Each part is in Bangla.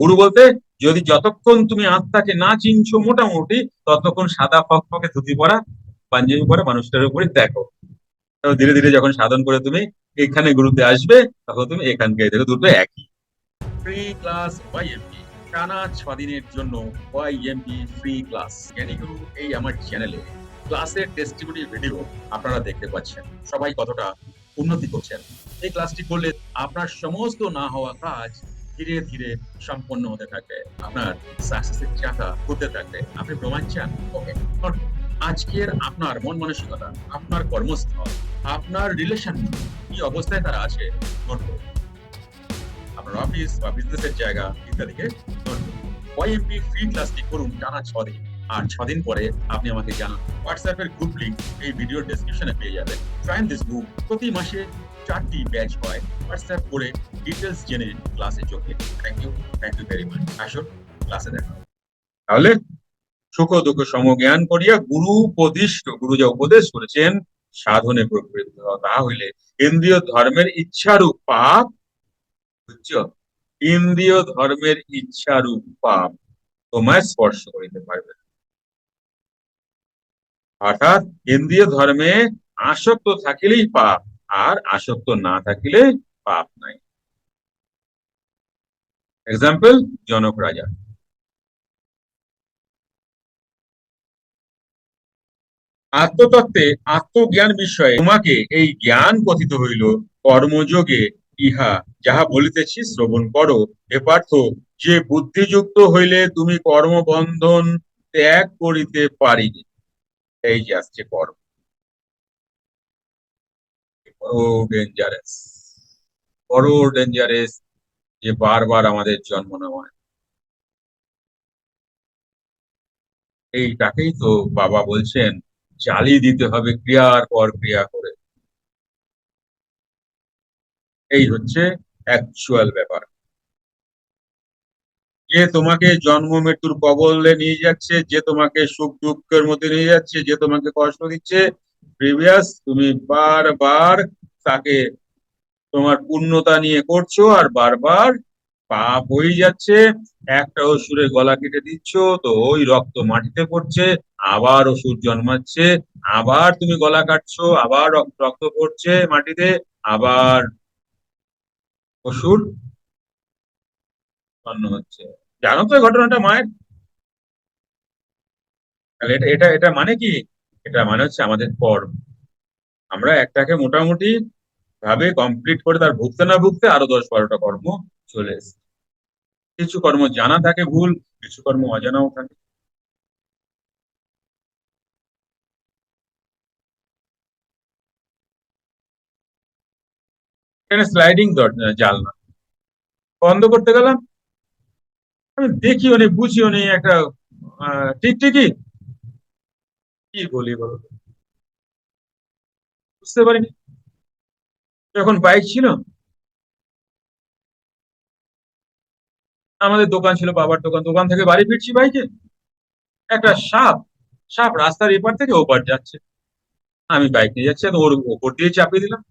গুরু বলতে, যদি যতক্ষণ তুমি আত্মাকে না চিনছো মোটামুটি, ততক্ষণ সাদা ফকফকে ধুতি পরা, পাঞ্জাবি পরা মানুষটার উপরে দেখো। ধীরে ধীরে যখন সাধন করে তুমি এখানে গুরুতে আসবে, তখন তুমি এখানকে দেখো দুটো একই। ফ্রি ক্লাস ওয়াইএমপি টানা ছ দিনের জন্য ওয়াইএমপি ফ্রি ক্লাস জ্ঞানী গুরু, এই আমার চ্যানেলে ক্লাসের টেস্টিমনি ভিডিও আপনারা দেখতে পাচ্ছেন। সবাই কতটা উন্নতি করছেন। এই ক্লাসটি করলে আপনার সমস্ত না হওয়া কাজ ধীরে ধীরে সম্পন্ন হতে থাকবে আপনার সাকসেসের চাকা ঘুরতে থাকবে আপনি প্রমাণ চান? ওকে আজকের আপনার মন মানসিকতা, আপনার কর্মস্থল, আপনার রিলেশন কি অবস্থায় তারা আছে? আপনার অফিস বা বিজনেসের জায়গা ইত্যাদিকে ওয়াইএমপি ফ্রি ক্লাসটি করুন টানা ছ দিন। আর ছ দিন পরে আপনি আমাকে জানান। হোয়াটসঅ্যাপের গ্রুপ লিংক এই ভিডিওর ডেসক্রিপশনে পেয়ে যাবেন। দিস বুক প্রতি মাসে চারটি ব্যাচ হয়। হোয়াটসঅ্যাপ করে ডিটেলস জেনে ক্লাসে দিন thank you thank you very much আসুন ক্লাসে দেখা। তাহলে সুখ দুঃখ সমজ্ঞান করিয়া গুরু উপদিষ্ট গুরু যা উপদেশ করেছেন সাধনে প্রকৃত। হও, তাহা হইলে ইন্দ্রিয় ধর্মের ইচ্ছারূপ পাপ বুঝছ ইন্দ্রিয় ধর্মের ইচ্ছারূপ পাপ তোমায় স্পর্শ করিতে পারবে। অর্থাৎ ইন্দ্রিয় ধর্মে আসক্ত থাকিলেই পাপ। আর আসক্ত না থাকিলে পাপ নাই। এক্সাম্পল জনক রাজা। আত্মতত্ত্বে আত্মজ্ঞান বিষয়ে তোমাকে এই জ্ঞান কথিত হইল, কর্মযোগে ইহা। যাহা বলিতেছি, শ্রবণ করো। হে পার্থ, যে বুদ্ধিযুক্ত হইলে তুমি কর্মবন্ধন ত্যাগ করিতে পারিবে। এই যে আসছে কর্ম। বড় বড় ডেঞ্জারাস যে বারবার আমাদের জন্ম নেওয়ায় এইটাকেই তো বাবা বলছেন চালিয়ে দিতে হবে ক্রিয়ার পর ক্রিয়া করে। এই হচ্ছে অ্যাকচুয়াল ব্যাপার। যে তোমাকে জন্ম মৃত্যুর কবলে নিয়ে যাচ্ছে, যে তোমাকে সুখ দুঃখের মধ্যে নিয়ে যাচ্ছে, যে তোমাকে কষ্ট দিচ্ছে প্রিভিয়াস তুমি বারবার তাকে তোমার পূর্ণতা নিয়ে করছ আর বারবার পাপ হয়ে যাচ্ছে। একটা অসুরের গলা কেটে দিচ্ছ, তো ওই রক্ত মাটিতে পড়ছে, আবার অসুর জন্মাচ্ছে, আবার তুমি গলা কাটছো, আবার রক্ত পড়ছে মাটিতে, আবার অসুর উৎপন্ন হচ্ছে। জানো তো ঘটনাটা মায়ের? তাহলে এটা এটা এটা মানে কি? এটা মানে হচ্ছে আমাদের কর্ম। আমরা একটাকে মোটামুটি ভাবে কমপ্লিট করে তার ভুগতে না ভুগতে আরও দশ বারোটা কর্ম চলে এসছে। কিছু কর্ম জানা থাকে ভুল কিছু কর্ম অজানাও থাকে। এখানে স্লাইডিং জালনা। বন্ধ করতে গেলাম। আমি দেখিও নি বুঝিও নি একটা আহ, টিকটিকি কি বলি বলো? বুঝতে পারিনি। যখন বাইক ছিল, আমাদের দোকান ছিল, বাবার দোকান। দোকান থেকে বাড়ি ফিরছি বাইকে। একটা সাপ সাপ রাস্তার এপার থেকে ওপার যাচ্ছে। আমি বাইক নিয়ে যাচ্ছি, ওর ওপর দিয়ে চাপিয়ে দিলাম।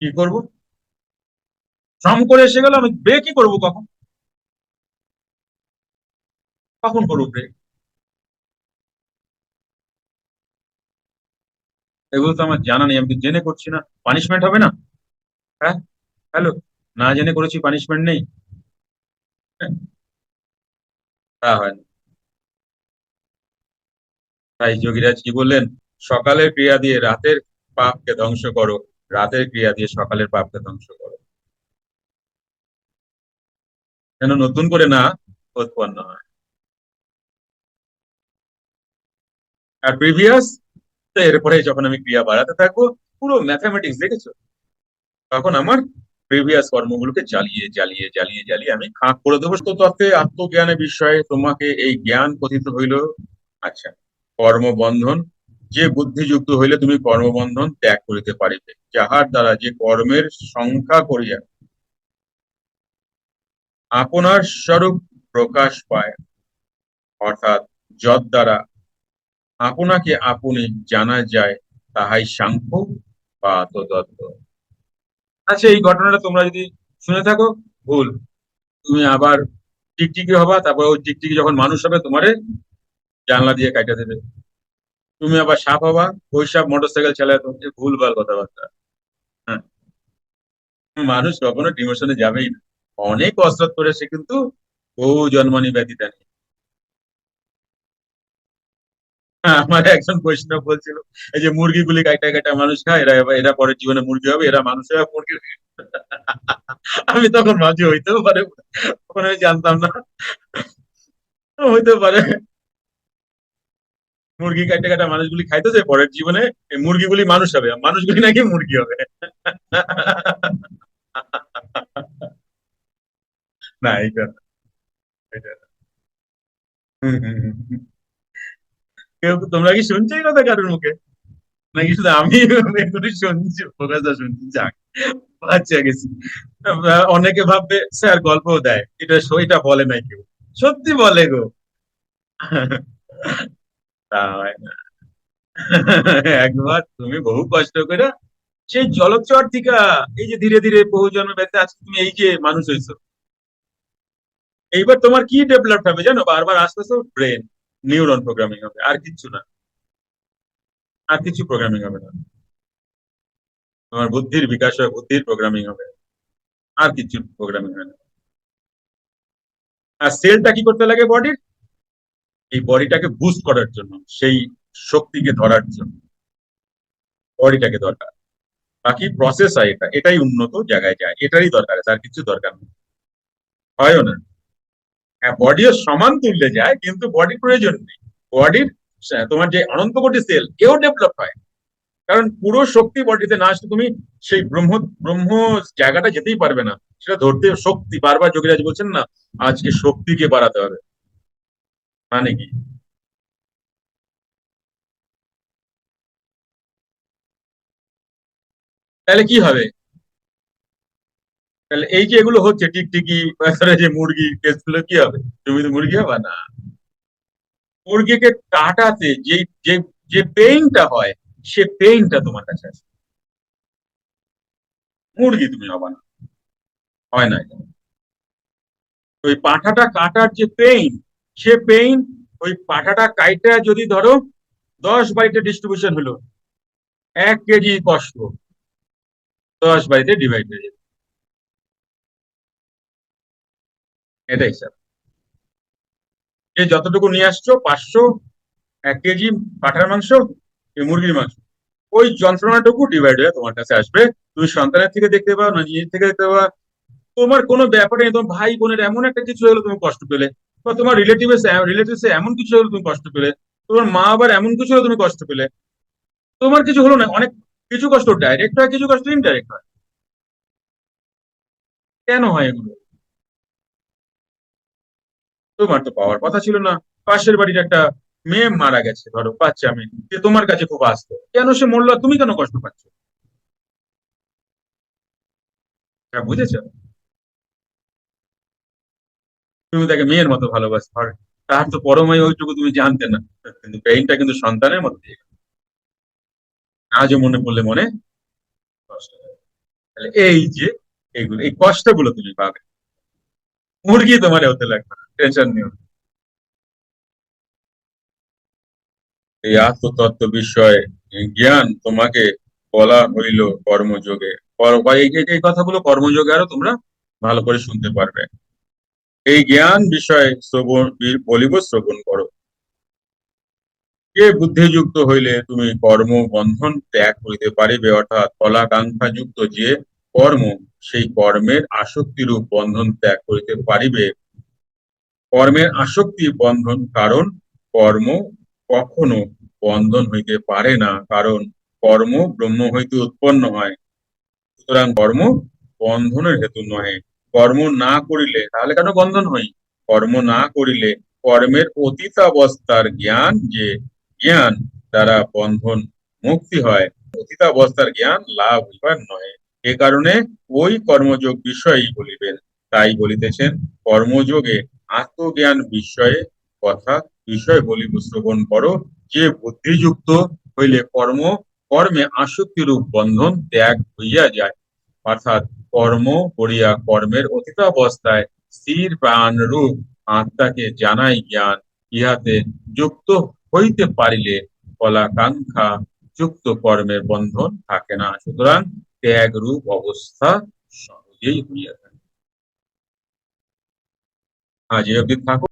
কি করব? শ্রম করে এসে গেল, আমি ব্রেক ব্রেকই করব কখন? কখন করব ব্রেক এগুলো তো আমার জানা নেই আমি তো জেনে করছি না। পানিশমেন্ট হবে না? হ্যাঁ? হ্যালো? না জেনে করেছি পানিশমেন্ট নেই। হ্যাঁ, তা হয় না। তাই যোগীরাজ কি বললেন? সকালের ক্রিয়া দিয়ে রাতের পাপকে ধ্বংস করো। রাতের ক্রিয়া দিয়ে সকালের পাপকে ধ্বংস করো। যেন নতুন করে না? উৎপন্ন হয় আর প্রিভিয়াস তো এরপরে যখন আমি ক্রিয়া বাড়াতে থাকব, পুরো ম্যাথামেটিক্স দেখেছ? তখন আমার প্রিভিয়াস কর্মগুলোকে জ্বালিয়ে জ্বালিয়ে জ্বালিয়ে জ্বালিয়ে আমি খাঁক করে দেবো। তো তত্ত্বে আত্মজ্ঞানের বিষয়ে তোমাকে এই জ্ঞান কথিত হইল। আচ্ছা কর্মবন্ধন, যে বুদ্ধিযুক্ত হইলে তুমি কর্মবন্ধন ত্যাগ করিতে পারিবে। যাহার দ্বারা যে কর্মের সংখ্যা করিয়া আপনার স্বরূপ প্রকাশ পায়, অর্থাৎ যদ দ্বারা আপনাকে আপনি জানা যায়, তাহাই সাংখ্য বা তত্ত্ব আচ্ছা এই ঘটনাটা তোমরা যদি শুনে থাকো, ভুল। তুমি আবার টিকটিকি হবা, তারপর ওই টিকটিকি যখন মানুষ হবে, তোমারে জানলা দিয়ে কাটা দেবে। তুমি আবার সাপ হবা, ওই সাপ মোটরসাইকেল চালায় তোমাকে ভুল ভালো কথাবার্তা। হ্যাঁ। মানুষ কখনো ডিমোশনে যাবেই না। অনেক কসরত করে সে কিন্তু বহু জন্মানি ব্যতীতা নেই আমার একজন বৈষ্ণব বলছিল এই যে মুরগিগুলি কাটা কাটা মানুষ খায় এরা এরা পরের জীবনে মুরগি হবে এরা মানুষ হবে মুরগি আমি তখন মাঝে হইতেও পারে তখন আমি জানতাম না। হইতে পারে। মুরগি কাটা কাটা মানুষগুলি খাইতেছে পরের জীবনে মুরগিগুলি মানুষ হবে মানুষগুলি নাকি মুরগি হবে। না এইটা হুম, হুম। কেউ তোমরা কি শুনছো এই কথা কারোর মুখে? নাকি শুধু আমি শুনছি? প্রকাশদা শুনছি, যাক। আচ্ছা গেছি। অনেকে ভাববে, স্যার গল্পও দেয়। এটা সইটা বলে নাই কেউ। সত্যি বলে গো। তা হয় না। একবার তুমি বহু কষ্ট করে সেই জলচর থেকে এই যে ধীরে ধীরে বহু জন্ম ব্যক্তি আজকে তুমি এই যে মানুষ হয়েছো। এইবার তোমার কি ডেভেলপ হবে জানো? বারবার আস্তে আস্তে ব্রেন নিউরন প্রোগ্রামিং হবে, আর কিচ্ছু না। আর কিছু প্রোগ্রামিং হবে না। তোমার বুদ্ধির বিকাশ হবে বুদ্ধির প্রোগ্রামিং হবে। আর কিছু প্রোগ্রামিং হবে না। আর সেলটা কি করতে লাগে বডির এই বডিটাকে বুস্ট করার জন্য, সেই শক্তিকে ধরার জন্য। বডিটাকে দরকার। বাকি প্রসেস হয় এটা, এটাই উন্নত জায়গায় যায়, এটারই দরকার আর কিছু দরকার নেই। হয়ও না। হ্যাঁ বডিও সমান তুললে যায়, কিন্তু বডির প্রয়োজন নেই। বডির তোমার যে অনন্ত কোটি সেল এও ডেভেলপ হয়। কারণ পুরো শক্তি বডিতে না আসলে তুমি সেই ব্রহ্ম ব্রহ্ম জায়গাটা যেতেই পারবে না। সেটা ধরতে শক্তি, বারবার যোগীরাজ বলছেন না, আজকে শক্তিকে বাড়াতে হবে। মানে কি? তাহলে কি হবে? তাহলে এই যে এগুলো হচ্ছে টিকটিকি যে মুরগি কেসগুলো কি হবে? তুমি তো মুরগি হবে? না। মুরগিকে কাটাতে যে যে যে পেইনটা হয়, সে পেইনটা তোমার কাছে আছে। মুরগি তুমি হবে না। হয় না। ওই পাঠাটা কাটার যে পেইন সে পেইন ওই পাঠাটা কাইটা যদি ধরো দশ বাড়িতে ডিস্ট্রিবিউশন হলো, এক কেজি কষ্ট, দশ বাড়িতে ডিভাইড হয়ে যাবে। এটা হিসাব যে যতটুকু নিয়ে আসছো, পাঁচশো, এক কেজি পাঠার মাংস মুরগির মাংস, ওই যন্ত্রণাটুকু ডিভাইড হয়ে তোমার কাছে আসবে। তুমি সন্তানের থেকে দেখতে পাও না নিজের থেকে দেখতে পাও। তোমার কোনো ব্যাপারে তোমার ভাই বোনের এমন একটা কিছু হলো, তুমি কষ্ট পেলে। বা তোমার রিলেটিভস রিলেটিভস এমন কিছু হলো, তুমি কষ্ট পেলে। তোমার মা আবার এমন কিছু হলো, তুমি কষ্ট পেলে। তোমার কিছু হলো না, অনেক কিছু কষ্ট ডাইরেক্ট হয়, কিছু কষ্ট ইনডাইরেক্ট হয়। কেন হয় এগুলো? তোমার তো পাওয়ার কথা ছিল না। পাশের বাড়ির একটা মেয়ে মারা গেছে। ধরো, বাচ্চা মেয়ে। তোমার কাছে খুব আসতো। কেন সে মরলো? তুমি কেন কষ্ট পাচ্ছ? বুঝেছ? তুমি তাকে মেয়ের মতো ভালোবাসতে পারো তার তো পরমাই ওইটুকু তুমি জানতে না। কিন্তু পেইনটা কিন্তু সন্তানের মতো দিয়ে। আজও মনে পড়লে মনে? কষ্ট এই যে, এইগুলো, এই কষ্টগুলো তুমি পাবে। মুরগি তোমার হতে লাগবে টেনশন নিও। এই আত্মতত্ত্ব বিষয়ে জ্ঞান তোমাকে বলা হইল কর্মযোগে। কর- এই এই- এই কথাগুলো কর্মযোগে আরও তোমরা ভালো করে শুনতে পারবে। এই জ্ঞান বিষয়ে শ্রবণ, বলিব শ্রবণ করো। কে বুদ্ধিযুক্ত হইলে তুমি কর্ম বন্ধন ত্যাগ করিতে পারিবে, অর্থাৎ ফলাকাঙ্ক্ষা যুক্ত যে কর্ম, সেই কর্মের আসক্তিরূপ বন্ধন ত্যাগ করিতে পারিবে। কর্মের আসক্তি বন্ধন কারণ, কর্ম কখনো বন্ধন হইতে পারে না, কারণ কর্ম ব্রহ্ম হইতে উৎপন্ন হয়। সুতরাং কর্ম বন্ধনের হেতু নহে। কর্ম না করিলে তাহলে কেন বন্ধন হই কর্ম না করিলে কর্মের অতীতাবস্থার জ্ঞান যে জ্ঞান, দ্বারা বন্ধন মুক্তি হয়। অতীতাবস্থার জ্ঞান লাভ হইবার নহে। এ কারণে ওই কর্মযোগ বিষয়ই বলিবেন। তাই বলিতেছেন, কর্মযোগে আত্মজ্ঞান বিষয়ে কথা, বিষয় বলিব শ্রবণ করো। যে বুদ্ধিযুক্ত হইলে কর্ম, কর্মে আসক্তিরূপ বন্ধন ত্যাগ হইয়া যায়। অর্থাৎ কর্ম করিয়া কর্মের অতীতাবস্থায় স্থির প্রাণ রূপ আত্মাকে জানাই জ্ঞান, ইহাতে যুক্ত হইতে পারিলে ফলাকাঙ্ক্ষা যুক্ত কর্মের বন্ধন থাকে না। সুতরাং ত্যাগ রূপ অবস্থা সহজেই হইয়া থাকে। আজ অব্দি থাকুক।